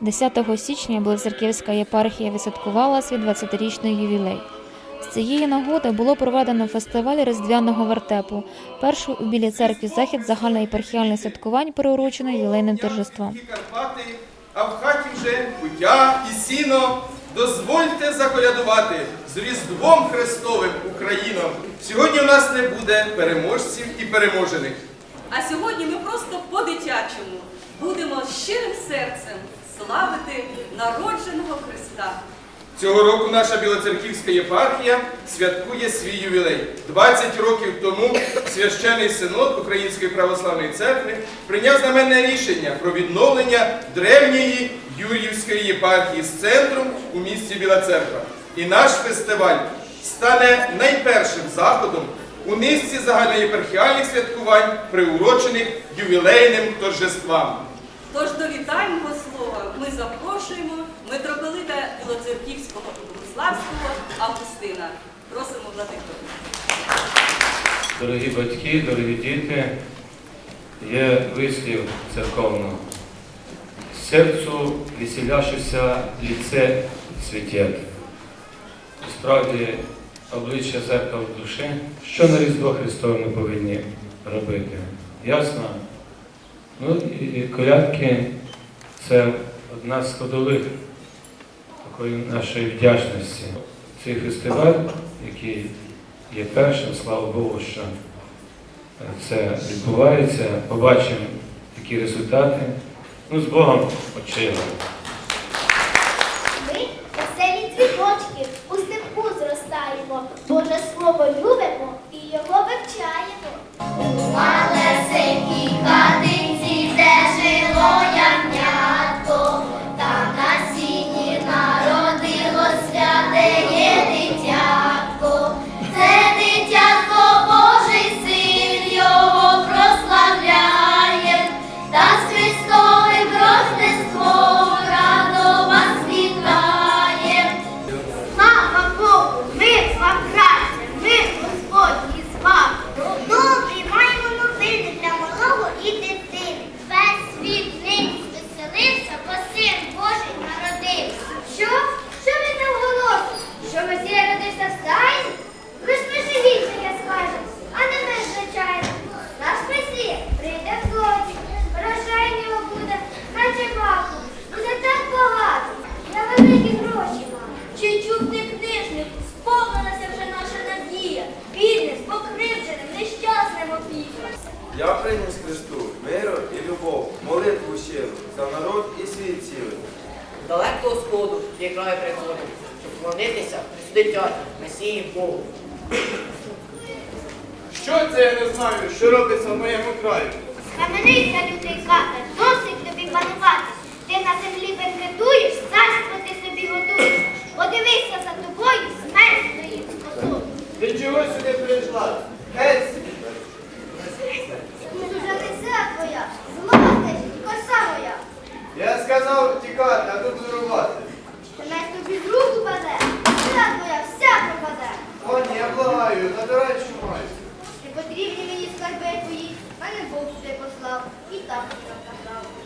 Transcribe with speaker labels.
Speaker 1: 10 січня Білоцерківська єпархія відсвяткувала свій 20-річний ювілей. З цієї нагоди було проведено фестиваль різдвяного вертепу, перший у Білій церкві захід загальноєпархіальних святкувань, приурочений ювілейним торжеством.
Speaker 2: Карпати, а в хаті вже кутя і сіно. Дозвольте заколядувати з Різдвом Христовим Україно. Сьогодні у нас не буде переможців і переможених.
Speaker 3: А сьогодні ми просто по-дитячому будемо щирим серцем славити народженого Христа.
Speaker 2: Цього року наша Білоцерківська єпархія святкує свій ювілей. 20 років тому священий синод Української православної церкви прийняв знаменне рішення про відновлення древньої Юр'ївської єпархії з центром у місті Біла Церква. І наш фестиваль стане найпершим заходом у низці загальноєпархіальних святкувань, приурочених ювілейним торжествам.
Speaker 3: Тож до вітального слова ми запрошуємо митрополита Білоцерківського і Богославського Августина. Просимо владико.
Speaker 4: Дорогі батьки, дорогі діти, є вислів церковно. Серцю веселяшися ліце цвітет. Справді, обличчя зеркало душі, що на Різдво Христове ми повинні робити. Ясно? Ну і колядки це одна з складових такої нашої вдячності. Цей фестиваль, який є першим, слава Богу, що це відбувається. Побачимо такі результати. Ну, з Богом очима.
Speaker 5: Ми веселі цвіточки у степу зростаємо, Боже слово любимо малого і
Speaker 6: за народ і світ цілий.
Speaker 7: далекого сходу я краю приходив, щоб вклонитися дитяти Месії Богу.
Speaker 2: Що це я не знаю, що робиться в моєму краю?
Speaker 5: Схаменися, лютий ката, досить тобі панувати. Ти на землі бенкетуєш, царство ти собі готуєш. Подивися за тобою, смерть стоїть з косою.
Speaker 2: Ти чого сюди прийшла? Геть! Я сказав тікати, а тут вирувати.
Speaker 5: Мене тобі з рук упаде, лиця твоя вся пропаде.
Speaker 2: Пані, я благаю, забирай, що маю.
Speaker 5: Не потрібні мені скарби твої, мене Бог сюди послав, і так я казав.